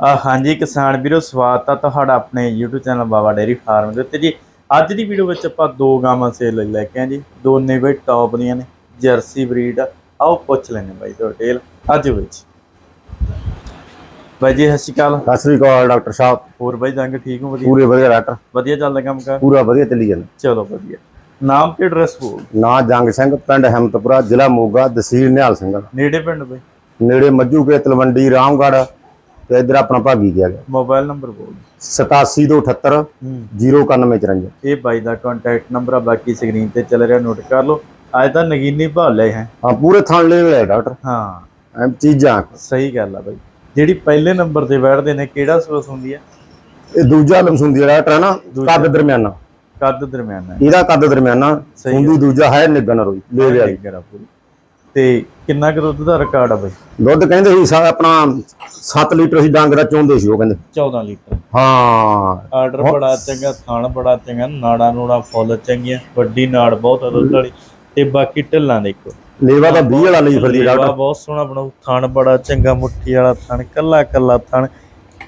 ਹਾਂਜੀ ਕਿਸਾਨ ਵੀਰੋ ਸਵਾਗਤ ਆ ਤੁਹਾਡਾ ਆਪਣੇ YouTube channel Baba dairy farm ਦੇ ਉੱਤੇ ਜੀ। ਅੱਜ ਦੀ ਵੀਡੀਓ ਵਿੱਚ ਆਪਾਂ ਦੋ ਗਾਵਾਂ ਸੇਲ ਲੈ ਕੇ ਆ ਜੀ। ਦੋਨੇ ਬਈ ਟੌਪ ਦੀਆਂ ਨੇ ਜਰਸੀ ਬਰੀਡ। ਆਓ ਪੁੱਛ ਲੈਣੇ ਬਾਈ ਤੋਂ ਡਿਟੇਲ ਅੱਜ ਵਿੱਚ। ਬਾਈ ਜੀ ਸਤਿ ਸ਼੍ਰੀ ਅਕਾਲ। ਸਤਿ ਸ੍ਰੀ ਅਕਾਲ ਡਾਕਟਰ ਸਾਹਿਬ। ਹੋਰ ਬਾਈ ਜੰਗ ਠੀਕ ਹੋ? ਵਧੀਆ? ਪੂਰੇ ਵਧੀਆ ਡਾਕਟਰ। ਵਧੀਆ ਚੱਲਦਾ ਕੰਮ ਕਰ? ਪੂਰਾ ਵਧੀਆ ਚੱਲੀ ਜਾਂਦਾ। ਚਲੋ ਵਧੀਆ। ਨਾਮ ਤੇ ਐਡਰੈਸ ਬੋਲ? ਨਾਂ ਜੰਗ ਸਿੰਘ ਪਿੰਡ ਹਿੰਮਤਪੁਰਾ ਜ਼ਿਲ੍ਹਾ ਮੋਗਾ ਤਹਿਸੀਲ ਨਿਹਾਲ ਸਿੰਘ। ਨੇੜੇ ਪਿੰਡ ਬਾਈ? ਨੇੜੇ ਮੱਜੂ ਕੇ ਤਲਵੰਡੀ ਰਾਮਗੜ੍ਹ। ਤੇ ਇਧਰ ਆਪਣਾ ਭਾਗੀ ਗਿਆ ਗਿਆ। ਮੋਬਾਈਲ ਨੰਬਰ ਬੋਲ। 8778 ਹੂੰ। 09154 ਇਹ ਬਾਈ ਦਾ ਕੰਟੈਕਟ ਨੰਬਰ ਆ ਬਾਕੀ ਸਕਰੀਨ ਤੇ ਚੱਲ ਰਿਹਾ ਨੋਟ ਕਰ ਲਓ। ਅੱਜ ਤਾਂ ਨਗੀਨੀ ਭਾਲ ਲਏ ਹੈ। ਹਾਂ ਪੂਰੇ ਥਣ ਲੈ ਹੈ ਡਾਕਟਰ ਹਾਂ। ਐਂ ਚੀਜ਼ਾਂ। ਸਹੀ ਗੱਲ ਆ ਬਾਈ। ਜਿਹੜੀ ਪਹਿਲੇ ਨੰਬਰ ਤੇ ਬੈਠਦੇ ਨੇ ਕਿਹੜਾ ਸੋਸ ਹੁੰਦੀ ਆ? ਇਹ ਦੂਜਾ ਲਮਸੁੰਦੀ ਡਾਕਟਰ ਹੈ ਨਾ? ਕੱਦ ਦਰਮਿਆਨਾ। ਕੱਦ ਦਰਮਿਆਨਾ। ਇਹਦਾ ਕੱਦ ਦਰਮਿਆਨਾ। ਹੁੰਦੀ ਦੂਜਾ ਹੈ ਨਿਗਨ ਰੋਈ ਲੈ ਲਿਆ। ਤੇ ਕਿੰਨਾ ਕੁ ਦੁੱਧ ਦਾ ਰਿਕਾਰਡ ਆ ਬਾਈ? ਦੁੱਧ ਕਹਿੰਦੇ ਸੀ ਸਾ ਆਪਣਾ 7 ਲੀਟਰ ਸੀ ਡੰਗ ਦਾ ਚੋਂਦੇ ਸੀ ਉਹ ਕਹਿੰਦੇ। 14 ਲੀਟਰ। ਹਾਂ। ਆਰਡਰ ਬੜਾ ਚੰਗਾ ਥਾਣ ਬੜਾ ਚੰਗਾ ਨਾੜਾ ਨੂੜਾ ਫੁੱਲ ਚੰਗੀਆਂ ਵੱਡੀ ਨਾੜ ਬਹੁਤ ਆ ਦੁੱਧ ਵਾਲੀ। ਤੇ ਬਾਕੀ ਢਿੱਲਾਂ ਦੇਖੋ। ਲੇਵਾ ਤਾਂ 20 ਵਾਲਾ ਲਈ ਫਿਰਦੀ ਡਾਕਟਰ। ਲੇਵਾ ਬਹੁਤ ਸੋਹਣਾ ਬਣਾਉ ਥਣ ਬੜਾ ਚੰਗਾ ਮੁੱਠੀ ਵਾਲਾ ਥਣ ਕੱਲਾ ਕੱਲਾ ਥਣ।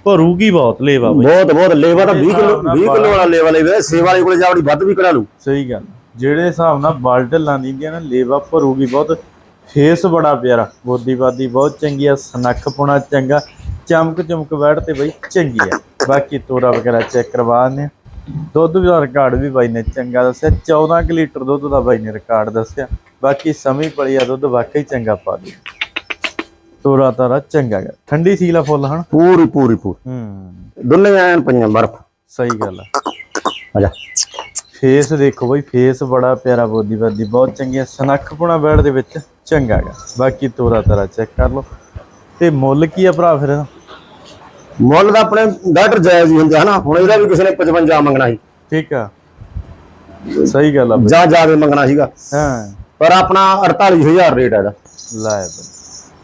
ਭਰੂਗੀ ਬਹੁਤ ਲੇਵਾ ਬਾਈ। ਬਹੁਤ ਬਹੁਤ ਲੇਵਾ ਤਾਂ 20 ਕਿਲੋ 20 ਕਿਲੋ ਵਾਲਾ ਲੇਵਾ ਲਈ ਸੇਵਾ ਵਾਲੇ ਕੋਲੇ ਜਾਵੜੀ ਵੱਧ ਵੀ ਕਢਾ ਲੂ ਸਹੀ ਗੱਲ। ਜਿਹੜੇ ਹਿਸਾਬ ਨਾਲ ਬਾਲਟ ਲਾਂਦੀ ਦੀਆਂ ਨਾ ਲੇਵਾ ਭਰੂਗੀ ਬਹੁਤ। ਫੇਸ ਬੜਾ ਪਿਆਰਾ ਬੋਦੀਬਾਦੀ ਬਹੁਤ ਚੰਗੀ ਆ ਸਨੱਖ ਪੁਣਾ ਚੰਗਾ ਚਮਕ ਚਮਕ ਬੈਠ ਤੇ ਬਈ ਚੰਗੀ ਆ। ਬਾਕੀ ਤੋਰਾ ਵਗੈਰਾ ਚੈੱਕ ਕਰਵਾ ਨੇ ਦੁੱਧ ਦਾ ਰਿਕਾਰਡ ਵੀ ਬਾਈ ਨੇ ਚੰਗਾ ਦੱਸਿਆ 14 ਕਿ ਲੀਟਰ ਦੁੱਧ ਦਾ ਬਾਈ ਨੇ ਰਿਕਾਰਡ ਦੱਸਿਆ। ਬਾਕੀ ਸਮੀ ਪੜੀ ਆ ਦੁੱਧ ਵਾਕਈ ਚੰਗਾ ਪਾ ਦੇ ਤੋਰਾ ਤਾਰਾ ਚੰਗਾ ਗਾ। ਠੰਡੀ ਸੀਲਾ ਫੁੱਲ ਹਨ? ਪੂਰੀ ਪੂਰੀ ਪੂਰੀ। ਹੂੰ। ਦੋਨੇ ਐਨ ਪਈਆਂ ਬਰਫ। ਸਹੀ ਗੱਲ ਆ। ਆ ਜਾ। ਫੇਸ ਦੇਖੋ ਬਈ ਫੇਸ ਬੜਾ ਪਿਆਰਾ ਬੋਦੀਵਾਦੀ ਬਹੁਤ ਚੰਗੀ ਸਨੱਖ ਪੁਣਾ ਬੈੜ ਦੇ ਵਿੱਚ। ਚੰਗਾ ਗਾ। ਬਾਕੀ ਤੋਰਾ ਤਾਰਾ ਚੈੱਕ ਕਰ ਲਓ। ਤੇ ਮੁੱਲ ਕੀ ਆ ਭਰਾ ਫਿਰ? ਇਹਦਾ? ਮੁੱਲ ਤਾਂ ਆਪਣੇ ਡਾਕਟਰ ਜਾਇਜ਼ ਹੀ ਹੁੰਦੇ ਹਨਾ? ਹੁਣ ਇਹਦਾ ਵੀ ਕਿਸੇ ਨੇ 55 ਮੰਗਣਾ ਸੀ। ਠੀਕ ਆ। ਸਹੀ ਗੱਲ ਆ ਬਈ। ਜਾਂ ਜ਼ਿਆਦਾ ਮੰਗਣਾ ਸੀਗਾ। ਹਾਂ। ਪਰ ਆਪਣਾ 48000 ਰੇਟ ਹੈ ਇਹਦਾ। ਲੈ ਬਈ।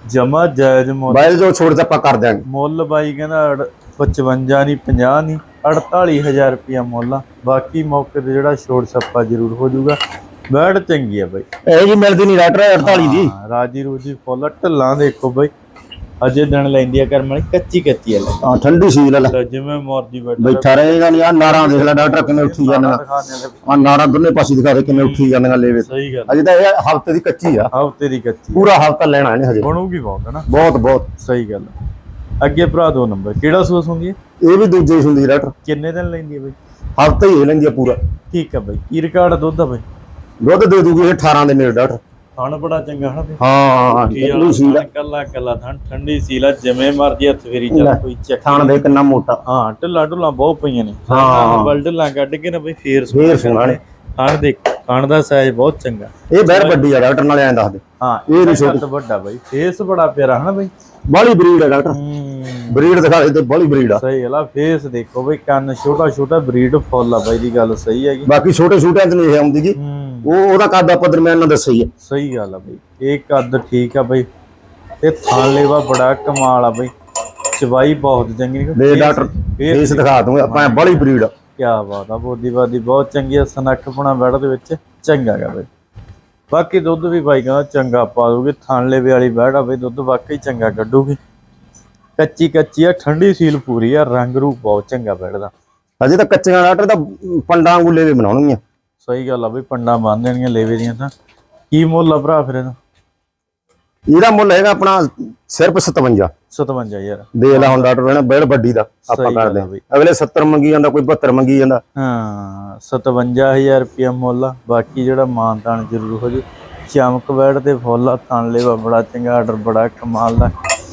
ਜਮਾ ਜਾਇਜ਼ ਮੁੱਲ। ਬਾਈ ਜੋ ਛੋੜ ਤੇ ਆਪਾਂ ਕਰ ਦਿਆਂਗੇ। ਮੁੱਲ ਬਾਈ ਕਹਿੰਦਾ ਅੜ- 55 ਨਹੀਂ 50 ਨਹੀਂ 48000 ਰੁਪਿਆ ਮੁੱਲ ਆ। ਬਾਕੀ ਮੌਕੇ ਤੇ ਜਿਹੜਾ ਛੋੜ ਛੱਪਾ ਜ਼ਰੂਰ ਹੋ ਜਾਊਗਾ। ਬੈੜ ਚੰਗੀ ਆ ਬਈ। ਇਹ ਜੀ ਮਿਲਦੀ ਨਹੀਂ ਡਾਕਟਰ 48 ਦੀ। ਰਾਜੀ ਰੂਜੀ ਫੁੱਲ ਢੱਲਾਂ ਦੇਖੋ ਬਈ। ਅਜੇ ਦਿਨ ਲੈਂਦੀ ਆ ਕਰਮ ਵਾਲੀ ਕੱਚੀ ਕੱਚੀ ਆ ਹਾਂ ਠੰਡੀ ਸੀ ਲੈ ਲੈ। ਜਿਵੇਂ ਮਰਜ਼ੀ ਬੈਠਾ ਬੈਠਾ ਰਹੇਗਾ ਨਹੀਂ ਆ ਨਾਰਾਂ ਦੇਖ ਲੈ ਡਾਕਟਰ ਕਿਵੇਂ ਉੱਠੀ ਵਾਲੇ ਆ ਨਾਰਾਂ ਦੋਨੇ ਪਾਸੇ ਦਿਖਾ ਦੇ ਕਿਵੇਂ ਉੱਠੀ ਜਾਂਦੀਆਂ ਲੇਵੇ। ਸਹੀ ਗੱਲ ਅਜੇ ਤਾਂ ਇਹ ਹਫ਼ਤੇ ਦੀ ਕੱਚੀ ਆ। ਹਫ਼ਤੇ ਦੀ ਕੱਚੀ ਪੂਰਾ ਹਫਤਾ ਲੈਣਾ ਇਹਨੇ ਹਜੇ। ਬਣੂਗੀ ਬਹੁਤ ਹੈ ਨਾ? ਬਹੁਤ ਬਹੁਤ। ਸਹੀ ਗੱਲ। ਅੱਗੇ ਭਰਾ ਦੋ ਨੰਬਰ ਕਿਹੜਾ ਸੂਸ ਹੁੰਦੀ ਹੈ ਇਹ ਵੀ ਦੂਜੇ ਹੁੰਦੀ ਡਾਕਟਰ। ਕਿੰਨੇ ਦਿਨ ਲੈਂਦੀ ਹੈ ਬਈ? ਹਫਤਾ ਹੀ ਲੈਂਦੀ ਆ ਪੂਰਾ। ਠੀਕ ਆ ਬਈ ਕੀ ਰਿਕਾਰਡ ਦੁੱਧ ਆ ਬਈ। ਦੁੱਧ ਦੇ ਦੂਗੀ ਇਹ 18 ਦੇ ਨੇੜੇ ਡਾਕਟਰ। ਥਣ ਬੜਾ ਚੰਗਾ ਹਨਾ ਹਾਂ ਕੀ ਠੰਡੀ ਸੀ ਥਣ ਕੱਲਾ ਕੱਲਾ ਥਣ ਠੰਡੀ ਸੀਲਾ ਜਿਵੇਂ ਮਰਜ਼ੀ ਹੱਥ ਫੇਰੀ ਚੱਲ ਕੋਈ ਚੱਕ ਥਾਣ ਦੇ ਕਿੰਨਾ ਮੋਟਾ। ਹਾਂ ਢਿੱਲਾ ਢੁੱਲਾ ਬਹੁਤ ਪਈਆਂ ਨੇ। ਹਾਂ। ਬਲ ਢਿੱਲਾ ਕੱਢ ਕੇ ਨਾ ਬਈ ਫੇਰ ਫੇਰ ਸੋਹਣਾ ਨੇ। ਥਣ ਦੇਖ ਥਣ ਦਾ ਸਾਈਜ਼ ਬਹੁਤ ਚੰਗਾ। ਇਹ ਬਹਿਰ ਵੱਡੀ ਆ ਡਾਕਟਰ ਨਾਲੇ ਐਂ ਦੱਸ ਦੇ। ਹਾਂ ਇਹ ਨੀ ਇਹ ਤਾਂ ਵੱਡਾ ਬਈ ਫੇਸ ਬੜਾ ਪਿਆਰਾ ਹਨਾ ਬਈ? ਬਾਲੀ ਬਰੀਡ ਹੈ ਡਾਕਟਰ। ਬਰੀਡ ਦਿਖਾ ਦੇ ਤੇ ਬਾਲੀ ਬਰੀਡ ਆ। ਸਹੀ ਆ ਫੇਸ ਦੇਖੋ ਬਈ ਕੰਨ ਛੋਟਾ ਛੋਟਾ ਬਰੀਡ ਫੁੱਲ ਆ ਬਾਈ ਦੀ ਗੱਲ ਸਹੀ ਹੈਗੀ। ਬਾਕੀ ਛੋਟੇ ਛੋਟਿਆਂ ਚ ਨਹੀਂ ਆਉਂਦੀ ਹੂੰ। ਉਹ ਉਹਦਾ ਕੱਦ ਆਪਾਂ ਦਰਮਿਆਨ ਨਾਲ ਦੱਸਿਆ ਹੀ ਸਹੀ ਗੱਲ ਆ ਬਈ। ਇਹ ਕੱਦ ਠੀਕ ਆ ਬਈ। ਤੇ ਥਾਂ ਲੇਵਾ ਬੜਾ ਕਮਾਲ ਆ ਬਈ। ਚਵਾਈ ਬਹੁਤ ਚੰਗੀ ਦੇ ਡਾਕਟਰ ਫੇਸ ਦਿਖਾ ਦੂੰਗਾ ਆਪਾਂ ਬਾਲੀ ਬਰੀਡ ਕੀ ਬਾਤ ਆ ਬੋਦੀ ਬਾਦੀ ਬਹੁਤ ਚੰਗੀ ਆ ਸਨੱਖਪਣਾ ਬੈੜ ਦੇ ਵਿੱਚ ਚੰਗਾ ਗਾ ਬਈ। ਬਾਕੀ ਦੁੱਧ ਵੀ ਬਾਈ ਕਹਿੰਦਾ ਚੰਗਾ ਪਾ ਦੂਗੀ ਥਾਂ ਲੇਵੇ ਵਾਲੀ ਬੈੜ ਆ ਬਈ ਦੁੱਧ ਵਾਕਈ ਚੰਗਾ ਕੱਢੂਗੀ। ਕੱਚੀ ਕੱਚੀ ਆ ਠੰਡੀ ਸੀਲ ਪੂਰੀ ਆ ਰੰਗ ਰੂਪ ਬਹੁਤ ਚੰਗਾ ਬੈੜ ਦਾ ਅਜੇ ਤਾਂ ਕੱਚੀਆਂ ਡਾਕਟਰ ਤਾਂ ਪੰਡਾਂ ਵਾਂਗੂ ਵੀ ਬਣਾਉਣਗੀਆਂ। ਸਹੀ ਗੱਲ ਆ ਬਈ ਪੰਡਾ ਬੰਨ ਦੇਣੀਆਂ ਲੇਵੇ ਦੀਆਂ ਤਾਂ। ਕੀ ਮੁੱਲ ਆ ਭਰਾ ਫਿਰ ਇਹਦਾ? ਇਹਦਾ ਮੁੱਲ ਹੈਗਾ ਆਪਣਾ ਸਿਰਫ 57 57 ਯਾਰ। ਦੇ ਲਾ ਹੁਣ ਡਾਕਟਰ ਨੇ ਬੇੜ ਵੱਡੀ ਦਾ ਆਪਾਂ ਕਰਦੇ। ਅਗਲੇ 70 ਮੰਗੀ ਜਾਂਦਾ ਕੋਈ 72 ਮੰਗੀ ਜਾਂਦਾ। ਹਾਂ 57000 ਰੁਪਇਆ ਮੁੱਲ ਆ। ਬਾਕੀ ਜਿਹੜਾ ਮਾਨਤਾਨ ਜ਼ਰੂਰ ਹੋ ਜੂ। ਚਮਕ ਬੈੜ ਤੇ ਫੁੱਲ ਆ ਥਣ ਲੇਵਾ ਬੜਾ ਚੰਗਾ ਆਰਡਰ ਬੜਾ ਕਮਾਲ ਦਾ।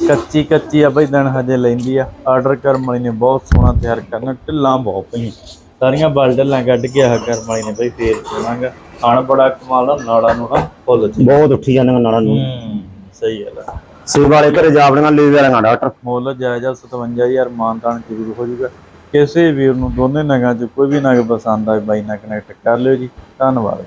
ਕੱਚੀ ਕੱਚੀ ਆ ਬਈ ਦਿਨ ਹਜੇ ਲੈਂਦੀ ਆ। ਆਰਡਰ ਕਰਮ ਵਾਲੀ ਨੇ ਬਹੁਤ ਸੋਹਣਾ ਤਿਆਰ ਕਰਨਾ ਢਿੱਲਾਂ ਬਹੁਤ ਪਈਆਂ। ਸਾਰੀਆਂ ਬਲਡਲਾਂ ਕੱਢ ਕੇ ਆ ਕਰਮ ਵਾਲੀ ਨੇ ਬਈ ਫੇਰ ਚੁਣਾਂਗਾ ਖਾਣ ਬੜਾ ਕਮਾਲ ਦਾ ਨਾੜਾ ਨੂੜਾ ਫੁੱਲ ਚ। ਬਹੁਤ ਉੱਠੀ ਜਾਂਦੀਆਂ ਨਾਲਾਂ ਨੂੰ। ਹੂੰ ਸਹੀ ਗੱਲ ਆ। ਸੇਵਾ ਵਾਲੇ ਘਰੇ ਜਾਵੜੀਆਂ ਲੈ ਵਾਲੀਆਂ ਡਾਕਟਰ। ਮੁੱਲ ਜਾਇਜ਼ਾ 57000 ਮਾਨਤਾਨ ਜ਼ਰੂਰ ਹੋ ਜੂਗਾ ਕਿਸੇ ਵੀਰ ਨੂੰ ਦੋਨੇ ਨਗਾਂ ਚ ਕੋਈ ਵੀ ਨਗ ਪਸੰਦ ਆਏ ਬਾਈ ਨਾਲ ਕਨੈਕਟ ਕਰ ਲਿਓ ਜੀ। ਧੰਨਵਾਦ।